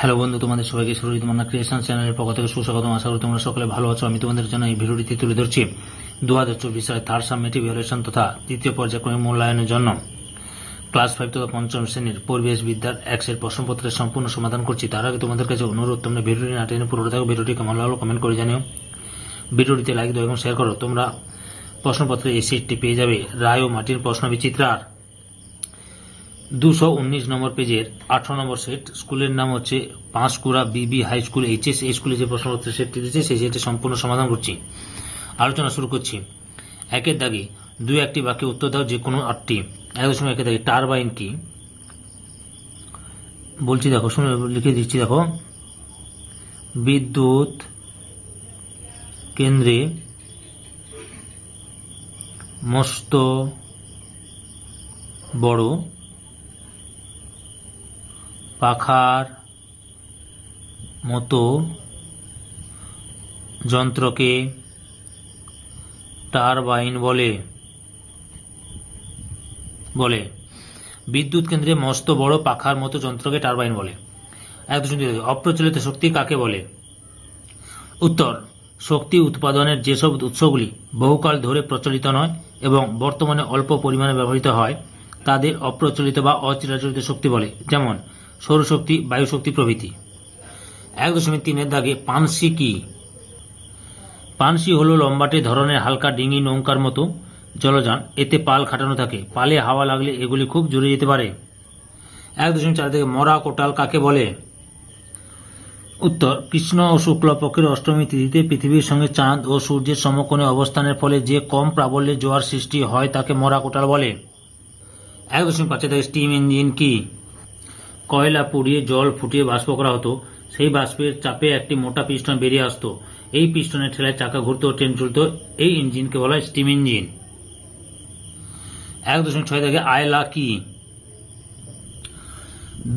Hello বন্ধু, তোমাদের সবাইকে সুরজিৎ মান্না ক্রিয়েশন চ্যানেলের পক্ষ থেকে সুস্বাগতম। আশা করি তোমরা সকলে ভালো আছো। আমি তোমাদের জন্য এই ভিডিওটিতে তুলে ধরছি দু হাজার চব্বিশ সালে থার্ড সাবমিটিভ ইভ্যালুয়েশন তথা তৃতীয় পর্যায়ক্রমে মূল্যায়নের জন্য। ক্লাস ফাইভ তথা পঞ্চম শ্রেণির পরিবেশ বিদ্যার এক্সের প্রশ্নপত্রের সম্পূর্ণ সমাধান করছি। তার আগে তোমাদের কাছে অনুরোধ, তোমরা ভিডিওটি না টেনে পুরোটা থাকো ভিডিওটি কেমন লাগল কমেন্ট করে জানিও। ভিডিওটিতে লাইক দাও এবং শেয়ার করো। তোমরা প্রশ্নপত্রে এই সিটটি পেয়ে যাবে। রায় ও মাটির প্রশ্ন বিচিত্রার দুশো উনিশ নম্বর পেজের আঠারো নম্বর সেট। স্কুলের নাম হচ্ছে পাঁশকুড়া বিবি হাই স্কুল এইচএস এই স্কুলে যে প্রশ্নপত্রের সেটটি দিয়েছে, সেই সেটটি সম্পূর্ণ সমাধান করছি। আলোচনা শুরু করছি। একের দাগে দুই একটি বাক্যে উত্তর দাও যে কোনো আটটি। এক দশমিক একের দাগে টারবাইন কি বলছি দেখো, শুনে লিখে দিচ্ছি, দেখো। বিদ্যুৎ কেন্দ্রে মস্ত বড় পাখার মতো যন্ত্রকে টারবাইন বলে বলে। বিদ্যুৎ কেন্দ্রে মস্ত বড় পাখার মতো যন্ত্রকে টারবাইন বলে। এক দশমিক অপ্রচলিত শক্তি কাকে বলে? উত্তর, শক্তি উৎপাদনের যেসব উৎসগুলি বহুকাল ধরে প্রচলিত নয় এবং বর্তমানে অল্প পরিমাণে ব্যবহৃত হয়, তাদের অপ্রচলিত বা অচিরাচরিত শক্তি বলে। যেমন সৌরশক্তি, বায়ুশক্তি প্রভৃতি। এক দশমিক তিনের দাগে পানসি কি? পানসি হলো লম্বাটে ধরনের হালকা ডিঙি নৌকার মতো জলযান। এতে পাল খাটানো থাকে। পালে হাওয়া লাগলে এগুলি খুব জুড়ে যেতে পারে। এক দশমিক চার থেকে মরা কোটাল কাকে বলে? উত্তর, কৃষ্ণ ও শুক্ল পক্ষের অষ্টমী তিথিতে পৃথিবীর সঙ্গে চাঁদ ও সূর্যের সমকোণে অবস্থানের ফলে যে কম প্রাবল্যে জোয়ার সৃষ্টি হয় তাকে মরা কোটাল বলে। এক দশমিক পাঁচে থেকে স্টিম ইঞ্জিন কি? কয়লা পুড়িয়ে জল ফুটিয়ে বাষ্প করা হতো, সেই বাষ্পের চাপে একটি মোটা পিস্টন বেরিয়ে আসতো। এই পিস্টনের ঠেলায় চাকা ঘুরতো ও ট্রেন চলত। এই ইঞ্জিনকে বলা হয় স্টিম ইঞ্জিন। এক দশমিক ছয় থেকে আয়লা কি?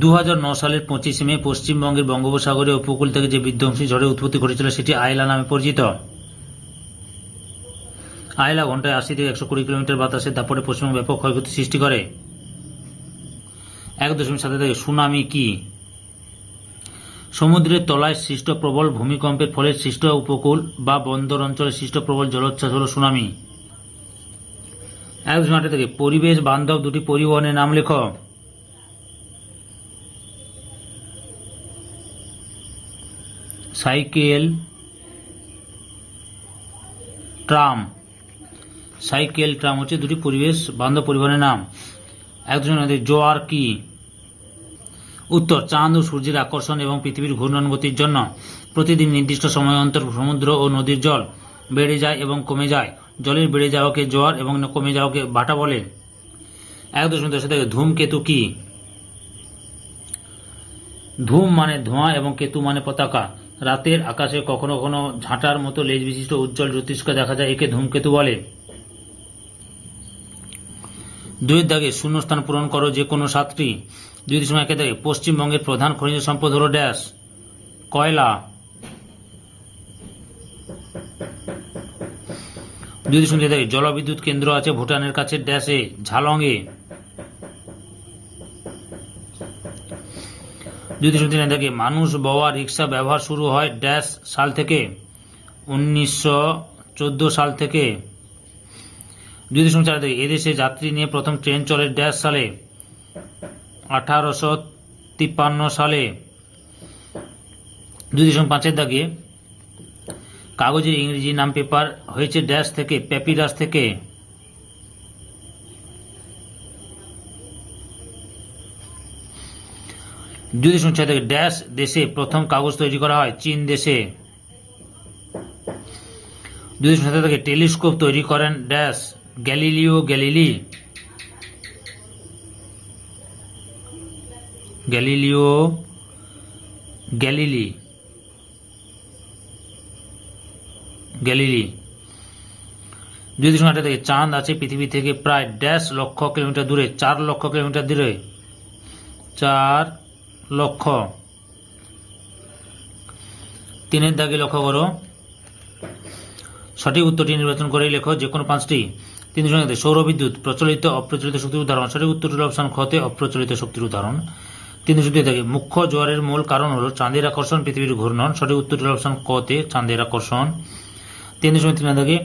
দু সালের পঁচিশে মে পশ্চিমবঙ্গের বঙ্গোপসাগরে উপকূল থেকে যে বিধ্বংসী ঝড়ের উৎপত্তি ঘটেছিল, সেটি আয়লা নামে পরিচিত। আয়লা ঘন্টায় আশি থেকে একশো কুড়ি কিলোমিটার বাতাসের দাপটে পশ্চিমবঙ্গে ব্যাপক ক্ষয়ক্ষতি সৃষ্টি করে। এক দশমিক সাথে থেকে সুনামি কি? সমুদ্রের তলায় সৃষ্ট প্রবল ভূমিকম্পের ফলে সৃষ্ট উপকূল বা বন্দর অঞ্চলে সৃষ্ট প্রবল জলোচ্ছ্বাস হল সুনামি। এক দশমিক থেকে পরিবেশ বান্ধব দুটি পরিবহনের নাম লেখ। Cycle, tram. সাইকেল, ট্রাম হচ্ছে দুটি পরিবেশ বান্ধব পরিবহনের নাম। একজন জোয়ার কি? উত্তর চাঁদ ও সূর্যের আকর্ষণ এবং পৃথিবীর ঘূর্ণন গতির জন্য প্রতিদিন নির্দিষ্ট সময় অন্তর সমুদ্র ও নদীর জল বেড়ে যায় এবং কমে যায়। জলের বেড়ে যাওয়াকে জোয়ার এবং কমে যাওয়াকে বাটা বলে। এক দশমিক দশ থেকে ধূমকেতু কি? ধূম মানে ধোঁয়া এবং কেতু মানে পতাকা। রাতের আকাশে কখনো কখনো ঝাঁটার মতো লেজ বিশিষ্ট উজ্জ্বল জ্যোতিষ্ক দেখা যায়, একে ধূমকেতু বলে। দুইয়ের দাগে শূন্যস্থান পূরণ করো যে কোনো সাতটি। একের দাগে পশ্চিমবঙ্গের প্রধান খনিজ সম্পদ হল ড্যাশ, কয়লা। দশমিক দুই জলবিদ্যুৎ কেন্দ্র আছে ভুটানের কাছে, ড্যাশে, ঝালংয়ে। তিন দাগে মানুষ বওয়া রিক্সা ব্যবহার শুরু হয় ড্যাশ সাল থেকে, উনিশশো চোদ্দ সাল থেকে। চার থেকে এদেশে যাত্রী নিয়ে প্রথম ট্রেন চলে ড্যাশ সালে। আঠারোশো তিপ্পান্ন সালে দুই দশমিক পাঁচের দাগে কাগজের ইংরেজি নাম পেপার হয়েছে ড্যাশ থেকে প্যাপিরাস থেকে। দুই দশমিক ছয় থেকে ড্যাশ দেশে প্রথম কাগজ তৈরি করা হয়, চীন দেশে। দুই দশমিক সাত থেকে টেলিস্কোপ তৈরি করেন dash Galileo Galilei. Galileo, Galilei Galilei. দশমিক আট থেকে চাঁদ আছে পৃথিবী থেকে প্রায় ড্যাশ লক্ষ কিলোমিটার দূরে, চার লক্ষ কিলোমিটার দূরে। চার লক্ষ। তিনের দাগে লক্ষ্য করো। সঠিক উত্তরটি নির্বাচন করে লেখো যে কোনো পাঁচটি। তিন সৌরবিদ্যুৎ প্রচলিত অপ্রচলিত শক্তির উদাহরণ। সঠিক উত্তরটি অপশন খতে অপ্রচলিত শক্তির উদাহরণ। তিন দুই থেকে। মুখ্য জোয়ারের মূল কারণ হলো চাঁদের আকর্ষণ, পৃথিবীর ঘূর্ণন। সঠিক উত্তরটি হলো অপশন ক তে চাঁদের আকর্ষণ। তিন দশমিক তিন থেকে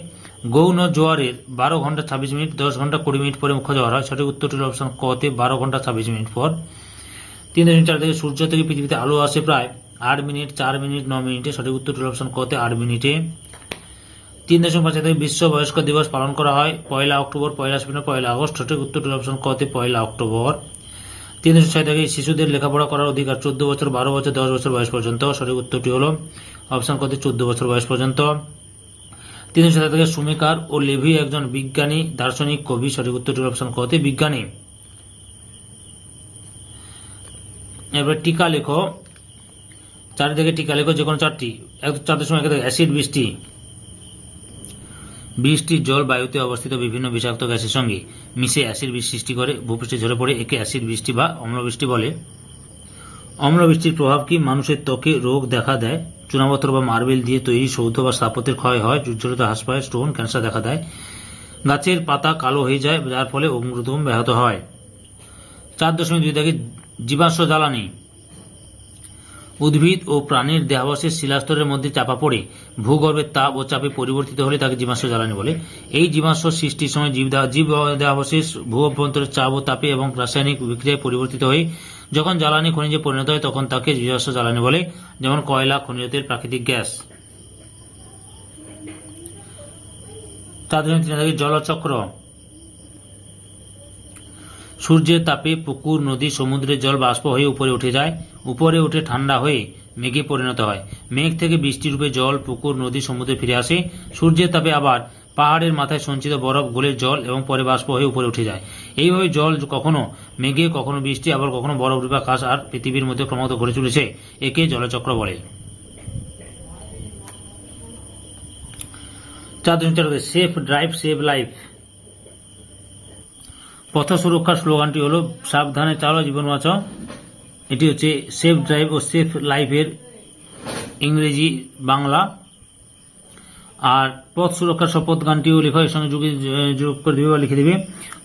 গৌণ জোয়ারের বারো ঘণ্টা ছাব্বিশ মিনিট, দশ ঘণ্টা কুড়ি মিনিট পরে মুখ্য জোয়ার হয়। সঠিক উত্তরটি হলো অপশন ক তে বারো ঘণ্টা ছাব্বিশ মিনিট পর। তিন দশমিক চার থেকে সূর্য থেকে পৃথিবীতে আলো আসে প্রায় আট মিনিট, চার মিনিট, ন মিনিটে। সঠিক উত্তরটি হলো অপশন ক তে আট মিনিটে। তিন দশমিক পাঁচ থেকে বিশ্ব বয়স্ক দিবস পালন করা হয়। পয়লা অক্টোবর, পয়লা সেপ্টেম্বর, পয়লা আগস্ট। সঠিক উত্তরটি হলো অপশন ক তে পয়লা অক্টোবর। তিন দশমিক ছয় থেকে শিশুদের লেখাপড়া করার অধিকার চোদ্দ বছর, বারো বছর, দশ বছর বয়স পর্যন্ত। সঠিক উত্তরটি হলো অপশন কতে? চোদ্দ বছর বয়স পর্যন্ত। তিনশো সাত থেকে সুমিকার ও লেভি একজন বিজ্ঞানী, দার্শনিক, কবি, সঠিক উত্তরটি অপশন কতে? বিজ্ঞানী। এবার টিকা লেখো। চার থেকে টিকা লেখো, যে কোনো চারটি। এক চার দশমিক এক অ্যাসিড বৃষ্টি। বৃষ্টির জল, বায়ুতে অবস্থিত বিভিন্ন বিষাক্ত গ্যাসের সঙ্গে মিশে অ্যাসিড বৃষ্টি সৃষ্টি করে, ভূপৃষ্ঠে ঝরে পড়ে, একে অ্যাসিড বৃষ্টি বা অম্লবৃষ্টি বলে। অম্লবৃষ্টির প্রভাব কি? মানুষের ত্বকে রোগ দেখা দেয় চুনাপত্র বা মার্বেল দিয়ে তৈরি সৌধ বা স্থাপত্যের ক্ষয় হয় উজ্জ্বলতা হ্রাস পায় স্টোন, ক্যান্সার দেখা দেয়। গাছের পাতা কালো হয়ে যায়, যার ফলে অঙ্কুরোদ্গম ব্যাহত হয়। চার দশমিক দুই থেকে জীবাশ্ম জ্বালানি। উদ্ভিদ ও প্রাণীর দেহাবশেষ শিলাস্তরের মধ্যে চাপা পড়ে ভূগর্ভের তাপ ও চাপে পরিবর্তিত হলে তাকে জীবাশ্ম জ্বালানি বলে। এই জীবাশ্ম সৃষ্টির সময় জীব জীব দেহাবশেষ ভূ অভ্যন্তরের চাপ ও তাপে এবং রাসায়নিক বিক্রিয়ায় পরিবর্তিত হয়ে যখন জ্বালানি খনিজে পরিণত হয় তখন তাকে জীবাশ্ম জ্বালানি বলে, যেমন কয়লা, খনিজ তেল, প্রাকৃতিক গ্যাস। থেকে জলচক্র। সূর্যের তাপে পুকুর, নদী সমুদ্রের জল বাষ্প হয়ে উপরে উঠে যায়। উপরে উঠে ঠান্ডা হয়ে মেঘে পরিণত হয়। মেঘ থেকে বৃষ্টি রূপে জল, পুকুর, নদী, সমুদ্রে ফিরে আসে। সূর্যের তাপে আবার পাহাড়ের মাথায় সঞ্চিত বরফ গলে জল এবং পরে বাষ্প হয়ে উপরে উঠে যায়। এইভাবে জল কখনো মেঘে, কখনো বৃষ্টি, আবার কখনো বরফ, রূপে আকাশ আর পৃথিবীর মধ্যে ক্রমাগত ঘুরে চলেছে, একে জলচক্র বলে। চার সেফ ড্রাইভ সেভ লাইফ পথ সুরক্ষার স্লোগানটি হলো, সাবধানে চালাও জীবন বাঁচাও। এটি হচ্ছে, সেফ ড্রাইভ ও সেফ লাইফের ইংরেজি বাংলা। আর পথ সুরক্ষার শপথ গানটিও লেখা এর সঙ্গে যুগে যোগ করে দেবে বা লিখে দেবে।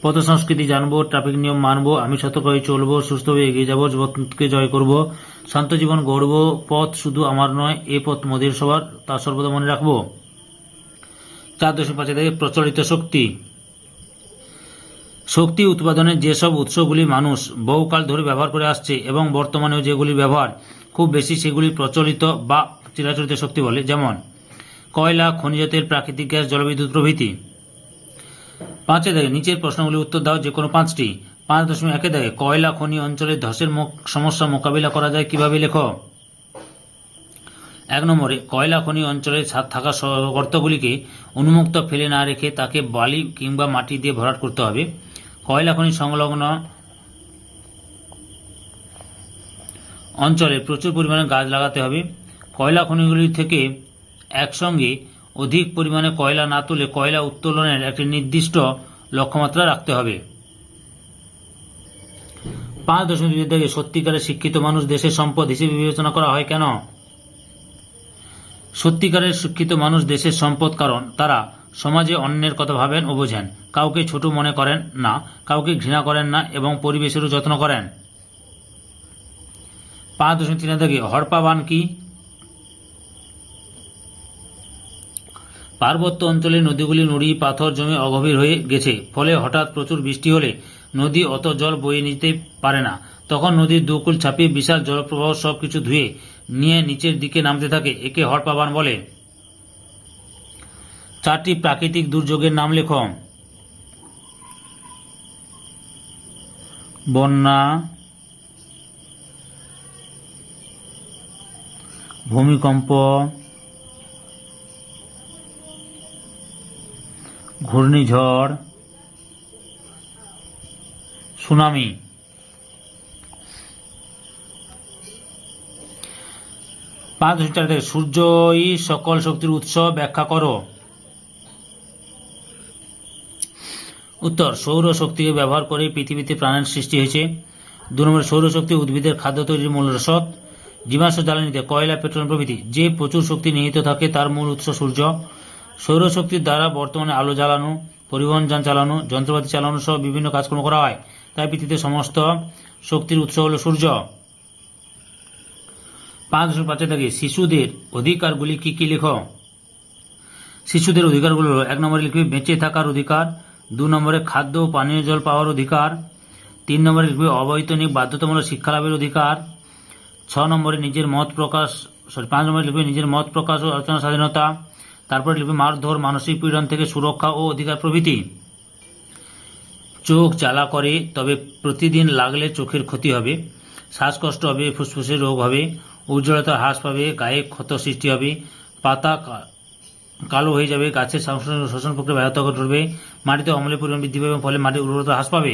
পথ সংস্কৃতি জানব, ট্রাফিক নিয়ম মানবো, আমি সতর্ক হয়ে চলবো, সুস্থ হয়ে এগিয়ে যাব জীবনকে জয় করব, শান্ত জীবন গড়ব, পথ শুধু আমার নয়, এ পথ মোদের সবার, তা সর্বদা মনে রাখব। চার দশমিক পাঁচে থেকে প্রচলিত শক্তি। শক্তি উৎপাদনের যেসব উৎসগুলি মানুষ বহুকাল ধরে ব্যবহার করে আসছে এবং বর্তমানেও যেগুলি ব্যবহার খুব বেশি সেগুলি প্রচলিত বা চিরাচরিত শক্তি বলে, যেমন কয়লা, খনিজ তেল, প্রাকৃতিক গ্যাস, জলবিদ্যুৎ প্রভৃতি। পাঁচে দেখে, নিচের প্রশ্নগুলির উত্তর দাও যে কোনো পাঁচটি। পাঁচ দশমিক একে দেখে, কয়লা, খনি অঞ্চলে ধসের সমস্যা মোকাবিলা করা যায় কীভাবে লেখ? এক নম্বরে, কয়লা, খনি অঞ্চলে থাকা গর্তগুলিকে উন্মুক্ত ফেলে না রেখে তাকে বালি কিংবা মাটি দিয়ে ভরাট করতে হবে। কয়লা খনি সংলগ্ন অঞ্চলে প্রচুর পরিমাণে গাছ লাগাতে হবে। কয়লা খনিগুলি থেকে একসঙ্গে অধিক পরিমাণে কয়লা না তুলে কয়লা উত্তোলনের একটি নির্দিষ্ট লক্ষ্যমাত্রা রাখতে হবে। পাঁচ দশমিক দুই থেকে সত্যিকারের শিক্ষিত মানুষ দেশের সম্পদ হিসেবে বিবেচনা করা হয় কেন? সত্যিকারের শিক্ষিত মানুষ দেশের সম্পদ, কারণ তারা সমাজে অন্যের কথা ভাবেন ও বোঝেন। কাউকে ছোট মনে করেন না, কাউকে ঘৃণা করেন না এবং পরিবেশেরও যত্ন করেন। পাঁচ দশমিক তিন থেকে হরপা বান কি? পার্বত্য অঞ্চলে নদীগুলি নুড়ি, পাথর জমে অগভীর হয়ে গেছে। ফলে হঠাৎ প্রচুর বৃষ্টি হলে নদী অত জল বয়ে নিতে পারে না। তখন নদীর দুকুল ছাপিয়ে বিশাল জলপ্রবাহ সবকিছু ধুয়ে নিয়ে নিচের দিকে নামতে থাকে। একে হরপাবান বলে। চারটি প্রাকৃতিক দুর্যোগের নাম লেখ। বন্যা, ভূমিকম্প, ঘূর্ণিঝড়, সুনামি। পাঁচ চার থেকে সূর্যই সকল শক্তির উৎস, ব্যাখ্যা করো। উত্তর, সৌর শক্তিকে ব্যবহার করে পৃথিবীতে প্রাণের সৃষ্টি হয়েছে। দু নম্বর সৌরশক্তি উদ্ভিদের খাদ্য তৈরির মূল রসদ। জীবাশ্ম জ্বালানিতে কয়লা, পেট্রোল প্রভৃতি যে প্রচুর শক্তি নিহিত থাকে তার মূল উৎস সূর্য। সৌরশক্তির দ্বারা বর্তমানে আলো জ্বালানো, পরিবহন যান চালানো, যন্ত্রপাতি চালানো সহ বিভিন্ন কাজকর্ম করা হয়। তাই পৃথিবীতে সমস্ত শক্তির উৎস হল সূর্য। পাঁচ দশমিক পাঁচে শিশুদের অধিকারগুলি কি কি লেখ? শিশুদের অধিকারগুলো এক নম্বরে লিখবে বেঁচে থাকার অধিকার, দু নম্বরে খাদ্য ও পানীয় জল পাওয়ার অধিকার, তিন নম্বরে লিখবে অবৈতনিক বাধ্যতামূলক শিক্ষা লাভের অধিকার, ছ নম্বরে নিজের মত প্রকাশ সরি পাঁচ নম্বরে লিখবে নিজের মত প্রকাশ ও আলোচনা স্বাধীনতা, তারপরে লিখবে মারধর, মানসিক পীড়ন থেকে সুরক্ষা ও অধিকার প্রভৃতি। চোখ জ্বালা করে, তবে প্রতিদিন লাগলে চোখের ক্ষতি হবে, শ্বাসকষ্ট হবে, ফুসফুসের রোগ হবে উজ্জ্বলতা হ্রাস পাবে, গায়ে ক্ষত সৃষ্টি হবে, পাতা কালো হয়ে যাবে, গাছের শ্বসন প্রক্রিয়া ব্যাহত ঘটবে মাটিতে অম্লের পরিমাণ বৃদ্ধি পাবে ফলে মাটির উর্বরতা হ্রাস পাবে।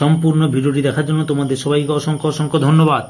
সম্পূর্ণ ভিডিওটি দেখার জন্য তোমাদের সবাইকে অসংখ্য অসংখ্য ধন্যবাদ।